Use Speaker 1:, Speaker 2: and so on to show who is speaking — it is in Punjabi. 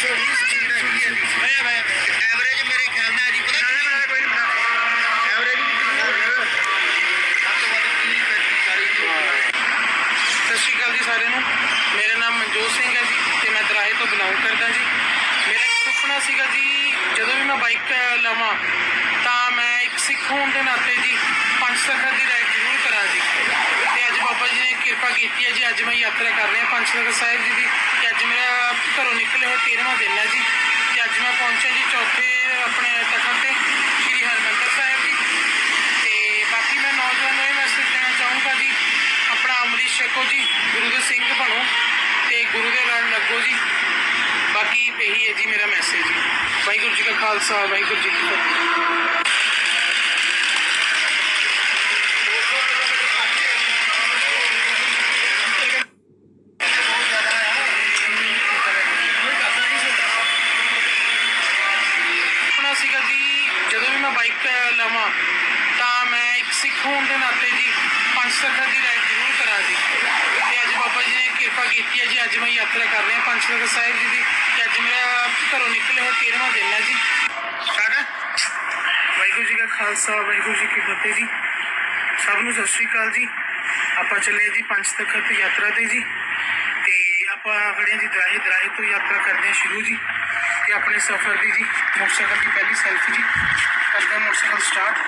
Speaker 1: ਸੋਹਣੀ
Speaker 2: ਸਪੀਡ ਹੈਗੀ ਹੈ
Speaker 1: ਬਈ ਬਈ ਐਵਰੇਜ ਮੇਰੇ ਖਿਆਲ ਨਾਲ ਜੀ ਪਤਾ ਨਹੀਂ ਬਣਾ ਕੋਈ ਨਹੀਂ ਬਣਾ ਐਵਰੇਜ ਵੀ ਕਿੰਨੀ ਹੋ ਰਹੀ ਹੈ ਸਭ ਤੋਂ ਵੱਧ 30 35 40 ਦੀ
Speaker 2: ਸਤਿ ਸ਼੍ਰੀ ਅਕਾਲ ਜੀ ਸਾਰਿਆਂ ਨੂੰ। ਮੇਰਾ ਨਾਮ ਮਨਜੋਤ ਸਿੰਘ ਹੈ ਜੀ ਤੇ ਮੈਂ ਦਰਾਹੇ ਤੋਂ ਬਿਲੋਂਗ ਕਰਦਾ ਜੀ। ਮੇਰਾ ਇੱਕ ਸੁਪਨਾ ਸੀਗਾ ਜੀ, ਜਦੋਂ ਵੀ ਮੈਂ ਬਾਈਕ ਲਵਾਂ ਤਾਂ ਮੈਂ ਇੱਕ ਸਿੱਖ ਹੋਣ ਦੇ ਨਾਤੇ ਜੀ ਪੰਜ ਸਖਤ ਦੀ ਰਾਈਡ ਜ਼ਰੂਰ ਕਰਾਂ ਜੀ। ਤੇ ਅੱਜ ਬਾਬਾ ਜੀ ਨੇ ਕਿਰਪਾ ਕੀਤੀ ਹੈ ਜੀ ਅੱਜ ਮੈਂ ਯਾਤਰਾ ਕਰ ਰਿਹਾ ਪੰਜ ਸਖਤ ਸਾਹਿਬ ਜੀ। ਦੀ ਅੱਜ ਮੇਰਾ ਘਰੋਂ ਨਿਕਲੇ ਹੋਏ 13ਵਾਂ ਦਿਨ ਹੈ ਜੀ। ਤੇ ਅੱਜ ਮੈਂ ਪਹੁੰਚਿਆ ਜੀ ਚੌਥੇ ਆਪਣੇ ਤਖਤ ਤੇ, ਸ੍ਰੀ ਹਰਿਮੰਦਰ ਸਾਹਿਬ ਜੀ। ਤੇ ਬਾਕੀ ਮੈਂ ਨੌਜਵਾਨ ਨੂੰ ਇਹ ਮੈਸੇਜ ਦੇਣਾ ਚਾਹੂੰਗਾ ਜੀ, ਆਪਣਾ ਅੰਮ੍ਰਿਤ ਛਕੋ ਜੀ, ਗੁਰੂ ਦੇ ਸਿੰਘ ਬਣੋ ਤੇ ਗੁਰੂ ਦੇ ਨਾਲ ਲੱਗੋ ਜੀ। ਬਾਕੀ ਇਹੀ ਹੈ ਜੀ ਮੇਰਾ ਮੈਸੇਜ ਵਾਹਿਗੁਰੂ ਜੀ ਕਾ ਖਾਲਸਾ, ਵਾਹਿਗੁਰੂ ਜੀ ਕੀ ਫਤਿਹ। ਸੀਗਾ ਜੀ ਜਦੋਂ ਵੀ ਮੈਂ ਬਾਈਕ ਲਵਾਂ, ਤਾਂ ਮੈਂ ਇੱਕ ਸਿੱਖ ਹੋਣ ਦੇ ਨਾਤੇ ਜੀ ਪੰਜ ਤਖਤ ਦੀ ਰਾਈਡ ਜ਼ਰੂਰ ਕਰਾਂ ਜੀ। ਤੇ ਅੱਜ ਬਾਬਾ ਜੀ ਨੇ ਕਿਰਪਾ ਕੀਤੀ ਹੈ ਜੀ, ਅੱਜ ਮੈਂ ਯਾਤਰਾ ਕਰ ਰਿਹਾ ਪੰਜ ਤਖਤ ਸਾਹਿਬ ਜੀ ਦੀ ਤੇ ਅੱਜ ਮੇਰਾ ਘਰੋਂ ਨਿਕਲੇ ਹੋਏ 13ਵਾਂ ਦਿਨ ਹੈ ਜੀ। ਸਟਾਰਟ ਵਾਹਿਗੁਰੂ ਜੀ ਕਾ ਖਾਲਸਾ, ਵਾਹਿਗੁਰੂ ਜੀ ਕੀ ਫਤਿਹ ਜੀ। ਸਭ ਨੂੰ ਸਤਿ ਸ਼੍ਰੀ ਅਕਾਲ ਜੀ। ਆਪਾਂ ਚੱਲੇ ਜੀ ਪੰਜ ਤਖਤ ਯਾਤਰਾ ਤੇ ਜੀ। ਤੇ ਆਪਾਂ ਖੜੇ ਹਾਂ ਜੀ ਦਰਾਹੇ ਦਰਾਹੇ ਤੋਂ ਯਾਤਰਾ ਕਰਦੇ ਹਾਂ ਸ਼ੁਰੂ ਜੀ। ਤੇ ਆਪਣੇ ਸਫ਼ਰ ਦੀ ਜੀ ਮੋਟਰਸਾਈਕਲ ਦੀ ਪਹਿਲੀ ਸੈਲਫੀ ਜੀ ਕਰਦੇ ਮੋਟਰਸਾਈਕਲ ਸਟਾਰਟ